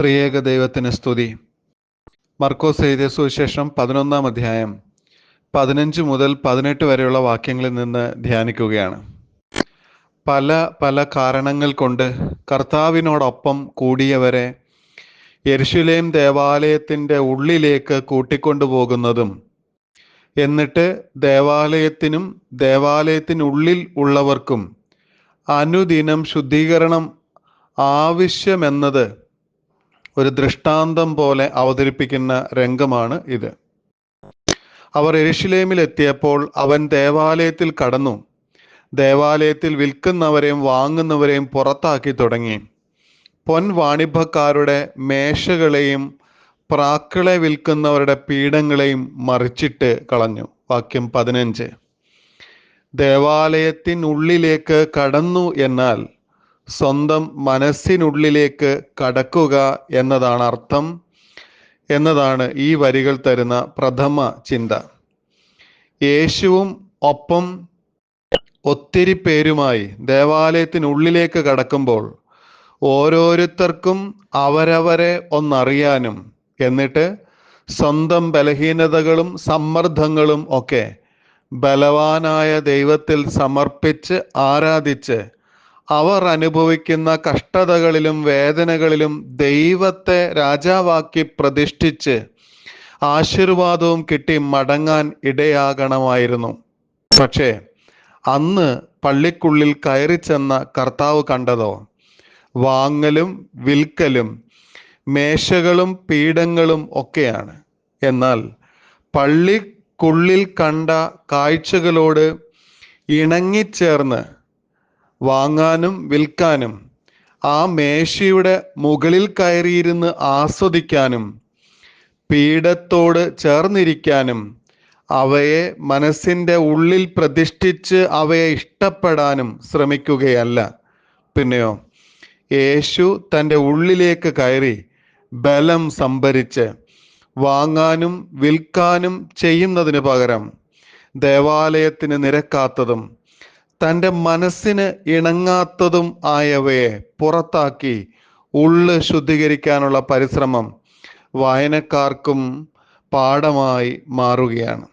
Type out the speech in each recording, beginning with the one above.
ത്രിയേക ദൈവത്തിന് സ്തുതി. മർക്കോസ് എഴുതിയ സുവിശേഷം പതിനൊന്നാം അധ്യായം പതിനഞ്ച് മുതൽ പതിനെട്ട് വരെയുള്ള വാക്യങ്ങളിൽ നിന്ന് ധ്യാനിക്കുകയാണ്. പല പല കാരണങ്ങൾ കൊണ്ട് കർത്താവിനോടൊപ്പം കൂടിയവരെ യരിശുലേം ദേവാലയത്തിന്റെ ഉള്ളിലേക്ക് കൂട്ടിക്കൊണ്ടുപോകുന്നതും എന്നിട്ട് ദേവാലയത്തിനും ദേവാലയത്തിനുള്ളിൽ ഉള്ളവർക്കും അനുദിനം ശുദ്ധീകരണം ആവശ്യമെന്നത് ഒരു ദൃഷ്ടാന്തം പോലെ അവതരിപ്പിക്കുന്ന രംഗമാണ് ഇത്. അവർ എരിശിലേമിൽ എത്തിയപ്പോൾ അവൻ ദേവാലയത്തിൽ കടന്നു. ദേവാലയത്തിൽ വിൽക്കുന്നവരെയും വാങ്ങുന്നവരെയും പുറത്താക്കി തുടങ്ങി. പൊൻ വാണിഭക്കാരുടെ മേശകളെയും പ്രാക്കളെ വിൽക്കുന്നവരുടെ പീഠങ്ങളെയും മറിച്ചിട്ട് കളഞ്ഞു. വാക്യം പതിനഞ്ച്. ദേവാലയത്തിനുള്ളിലേക്ക് കടന്നു എന്നാൽ സ്വന്തം മനസ്സിനുള്ളിലേക്ക് കടക്കുക എന്നതാണ് അർത്ഥം എന്നതാണ് ഈ വരികൾ തരുന്ന പ്രഥമ ചിന്ത. യേശുവും ഒപ്പം ഒത്തിരി പേരുമായി ദേവാലയത്തിനുള്ളിലേക്ക് കടക്കുമ്പോൾ ഓരോരുത്തർക്കും അവരവരെ ഒന്നറിയാനും എന്നിട്ട് സ്വന്തം ബലഹീനതകളും സമ്മർദ്ദങ്ങളും ഒക്കെ ബലവാനായ ദൈവത്തിൽ സമർപ്പിച്ച് ആരാധിച്ച് അവർ അനുഭവിക്കുന്ന കഷ്ടതകളിലും വേദനകളിലും ദൈവത്തെ രാജാവാക്കി പ്രതിഷ്ഠിച്ച് ആശീർവാദവും കിട്ടി മടങ്ങാൻ ഇടയാകണമായിരുന്നു. പക്ഷേ അന്ന് പള്ളിക്കുള്ളിൽ കയറി ചെന്ന കർത്താവ് കണ്ടതോ? വാങ്ങലും വിൽക്കലും മേശകളും പീഠങ്ങളും ഒക്കെയാണ്. എന്നാൽ പള്ളിക്കുള്ളിൽ കണ്ട കാഴ്ചകളോട് ഇണങ്ങിച്ചേർന്ന് വാങ്ങാനും വിൽക്കാനും ആ മേശയുടെ മുകളിൽ കയറിയിരുന്ന് ആസ്വദിക്കാനും പീഠത്തോട് ചേർന്നിരിക്കാനും അവയെ മനസ്സിന്റെ ഉള്ളിൽ പ്രതിഷ്ഠിച്ച് അവയെ ഇഷ്ടപ്പെടാനും ശ്രമിക്കുകയല്ല. പിന്നെയോ യേശു തന്റെ ഉള്ളിലേക്ക് കയറി ബലം സംഭരിച്ച് വാങ്ങാനും വിൽക്കാനും ചെയ്യുന്നതിന് പകരം ദേവാലയത്തിന് നിരക്കാത്തതും തന്റെ മനസ്സിന് ഇണങ്ങാത്തതും ആയവയെ പുറത്താക്കി ഉള്ള് ശുദ്ധീകരിക്കാനുള്ള പരിശ്രമം വായനക്കാർക്കും പാഠമായി മാറുകയാണ്.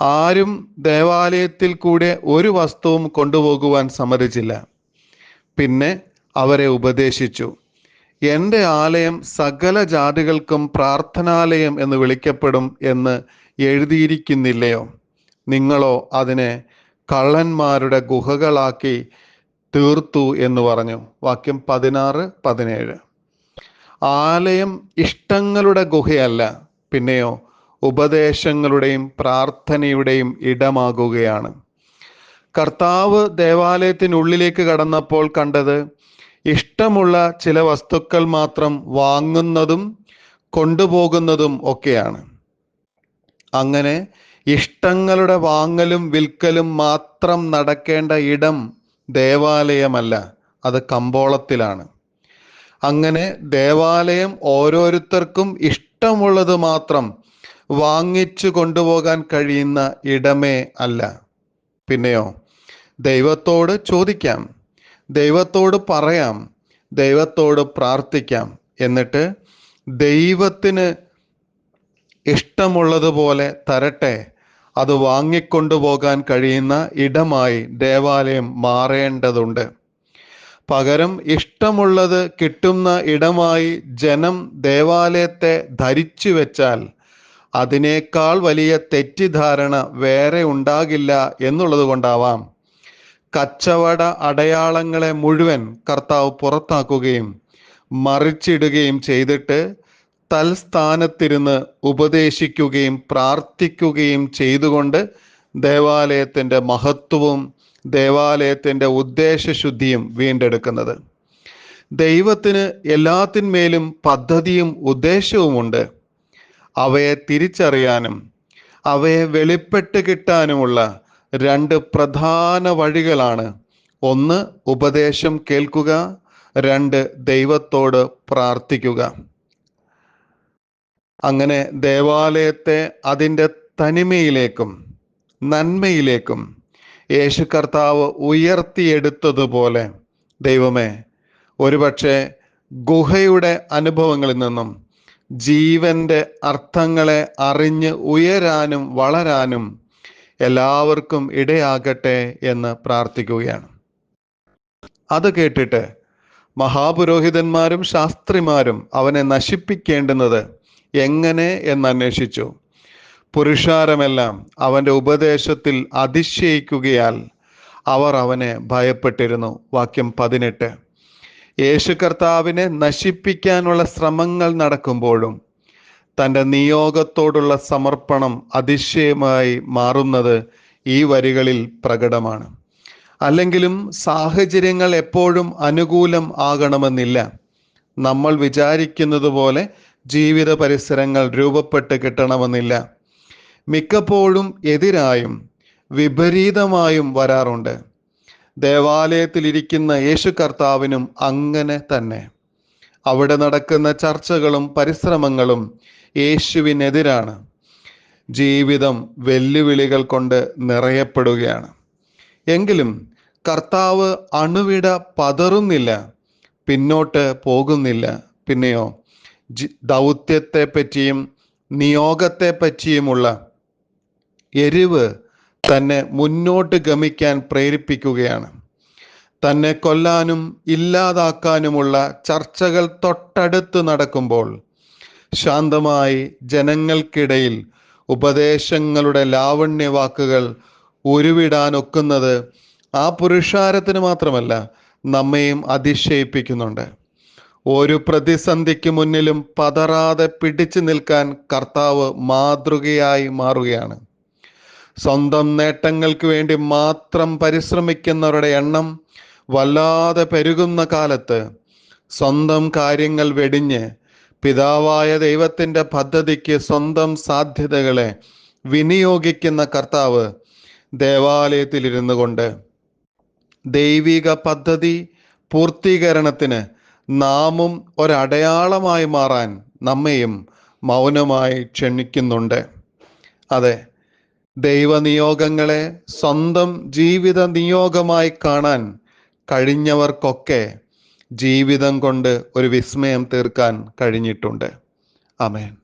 ആരും ദേവാലയത്തിൽ കൂടെ ഒരു വസ്തുവും കൊണ്ടുപോകുവാൻ സമ്മതിച്ചില്ല. പിന്നെ അവരെ ഉപദേശിച്ചു. എന്റെ ആലയം സകല ജാതികൾക്കും പ്രാർത്ഥനാലയം എന്ന് വിളിക്കപ്പെടും എന്ന് എഴുതിയിരിക്കുന്നില്ലയോ? നിങ്ങളോ അതിനെ കള്ളന്മാരുടെ ഗുഹകളാക്കി തീർത്തു എന്ന് പറഞ്ഞു. വാക്യം പതിനാറ് പതിനേഴ്. ആലയം ഇഷ്ടങ്ങളുടെ ഗുഹയല്ല പിന്നെയോ ഉപദേശങ്ങളുടെയും പ്രാർത്ഥനയുടെയും ഇടമാകുകയാണ്. കർത്താവ് ദേവാലയത്തിനുള്ളിലേക്ക് കടന്നപ്പോൾ കണ്ടത് ഇഷ്ടമുള്ള ചില വസ്തുക്കൾ മാത്രം വാങ്ങുന്നതും കൊണ്ടുപോകുന്നതും ഒക്കെയാണ്. അങ്ങനെ ഇഷ്ടങ്ങളുടെ വാങ്ങലും വിൽക്കലും മാത്രം നടക്കേണ്ട ഇടം ദേവാലയമല്ല അത് കമ്പോളത്തിലാണ്. അങ്ങനെ ദേവാലയം ഓരോരുത്തർക്കും ഇഷ്ടമുള്ളത് മാത്രം വാങ്ങിച്ചു കൊണ്ടുപോകാൻ കഴിയുന്ന ഇടമേ അല്ല. പിന്നെയോ ദൈവത്തോട് ചോദിക്കാം ദൈവത്തോട് പറയാം ദൈവത്തോട് പ്രാർത്ഥിക്കാം. എന്നിട്ട് ദൈവത്തിന് ഇഷ്ടമുള്ളതുപോലെ തരട്ടെ അത് വാങ്ങിക്കൊണ്ടുപോകാൻ കഴിയുന്ന ഇടമായി ദേവാലയം മാറേണ്ടതുണ്ട്. പകരം ഇഷ്ടമുള്ളത് കിട്ടുന്ന ഇടമായി ജനം ദേവാലയത്തെ ധരിച്ചു വെച്ചാൽ അതിനേക്കാൾ വലിയ തെറ്റിദ്ധാരണ വേറെ ഉണ്ടാകില്ല എന്നുള്ളത് കൊണ്ടാവാം കച്ചവട അടയാളങ്ങളെ മുഴുവൻ കർത്താവ് പുറത്താക്കുകയും മറിച്ചിടുകയും ചെയ്തിട്ട് തൽസ്ഥാനത്തിരുന്ന് ഉപദേശിക്കുകയും പ്രാർത്ഥിക്കുകയും ചെയ്തുകൊണ്ട് ദേവാലയത്തിന്റെ മഹത്വവും ദേവാലയത്തിന്റെ ഉദ്ദേശശുദ്ധിയും വീണ്ടെടുക്കുന്നത്. ദൈവത്തിന് എല്ലാത്തിന്മേലും പദ്ധതിയും ഉദ്ദേശവുമുണ്ട്. അവയെ തിരിച്ചറിയാനും അവയെ വെളിപ്പെട്ട് കിട്ടാനുമുള്ള രണ്ട് പ്രധാന വഴികളാണ്. ഒന്ന് ഉപദേശം കേൾക്കുക. രണ്ട് ദൈവത്തോട് പ്രാർത്ഥിക്കുക. അങ്ങനെ ദേവാലയത്തെ അതിന്റെ തനിമയിലേക്കും നന്മയിലേക്കും യേശു കർത്താവ് ഉയർത്തിയെടുത്തതുപോലെ ദൈവമേ ഒരുപക്ഷെ ഗുഹയുടെ അനുഭവങ്ങളിൽ നിന്നും ജീവന്റെ അർത്ഥങ്ങളെ അറിഞ്ഞ് ഉയരാനും വളരാനും എല്ലാവർക്കും ഇടയാകട്ടെ എന്ന് പ്രാർത്ഥിക്കുകയാണ്. അത് കേട്ടിട്ട് മഹാപുരോഹിതന്മാരും ശാസ്ത്രിമാരും അവനെ നശിപ്പിക്കേണ്ടുന്നത് എങ്ങനെ എന്നന്വേഷിച്ചു. പുരുഷാരമെല്ലാം അവന്റെ ഉപദേശത്തിൽ അതിശയിക്കുകയാൽ അവർ അവനെ ഭയപ്പെട്ടിരുന്നു. വാക്യം പതിനെട്ട്. യേശു കർത്താവിനെ നശിപ്പിക്കാനുള്ള ശ്രമങ്ങൾ നടക്കുമ്പോഴും തന്റെ നിയോഗത്തോടുള്ള സമർപ്പണം അതിശയമായി മാറുന്നത് ഈ വരികളിൽ പ്രകടമാണ്. അല്ലെങ്കിലും സാഹചര്യങ്ങൾ എപ്പോഴും അനുകൂലം ആകണമെന്നില്ല. നമ്മൾ വിചാരിക്കുന്നത് പോലെ ജീവിത പരിസരങ്ങൾ രൂപപ്പെട്ട് കിട്ടണമെന്നില്ല. മിക്കപ്പോഴും എതിരായും വിപരീതമായും വരാറുണ്ട്. ദേവാലയത്തിലിരിക്കുന്ന യേശു കർത്താവിനും അങ്ങനെ തന്നെ. അവിടെ നടക്കുന്ന ചർച്ചകളും പരിശ്രമങ്ങളും യേശുവിനെതിരാണ്. ജീവിതം വെല്ലുവിളികൾ കൊണ്ട് നിറയപ്പെടുകയാണ്. എങ്കിലും കർത്താവ് അണുവിട പതറുന്നില്ല പിന്നോട്ട് പോകുന്നില്ല. പിന്നെയോ ദൗത്യത്തെ പറ്റിയും നിയോഗത്തെ പറ്റിയുമുള്ള എരിവ് തന്നെ മുന്നോട്ട് ഗമിക്കാൻ പ്രേരിപ്പിക്കുകയാണ്. തന്നെ കൊല്ലാനും ഇല്ലാതാക്കാനുമുള്ള ചർച്ചകൾ തൊട്ടടുത്ത് നടക്കുമ്പോൾ ശാന്തമായി ജനങ്ങൾക്കിടയിൽ ഉപദേശങ്ങളുടെ ലാവണ്യവാക്കുകൾ ഉരുവിടാനൊക്കുന്നത് ആ പുരുഷാരത്തിന് മാത്രമല്ല നമ്മയും അതിശയിപ്പിക്കുന്നുണ്ട്. ഒരു പ്രതിസന്ധിക്ക് മുന്നിലും പതറാതെ പിടിച്ചു നിൽക്കാൻ കർത്താവ് മാതൃകയായി മാറുകയാണ്. സ്വന്തം നേട്ടങ്ങൾക്ക് വേണ്ടി മാത്രം പരിശ്രമിക്കുന്നവരുടെ എണ്ണം വല്ലാതെ പെരുകുന്ന കാലത്ത് സ്വന്തം കാര്യങ്ങൾ വെടിഞ്ഞ് പിതാവായ ദൈവത്തിന്റെ പദ്ധതിക്ക് സ്വന്തം സാധ്യതകളെ വിനിയോഗിക്കുന്ന കർത്താവ് ദേവാലയത്തിലിരുന്നു കൊണ്ട് ദൈവിക പദ്ധതി പൂർത്തീകരണത്തിന് നാമും ഒരടയാളമായി മാറാൻ നമ്മയും മൗനമായി ക്ഷണിക്കുന്നുണ്ട്. അതെ ദൈവനിയോഗങ്ങളെ സ്വന്തം ജീവിത നിയോഗമായി കാണാൻ കഴിഞ്ഞവർക്കൊക്കെ ജീവിതം കൊണ്ട് ഒരു വിസ്മയം തീർക്കാൻ കഴിഞ്ഞിട്ടുണ്ട്. അമേൻ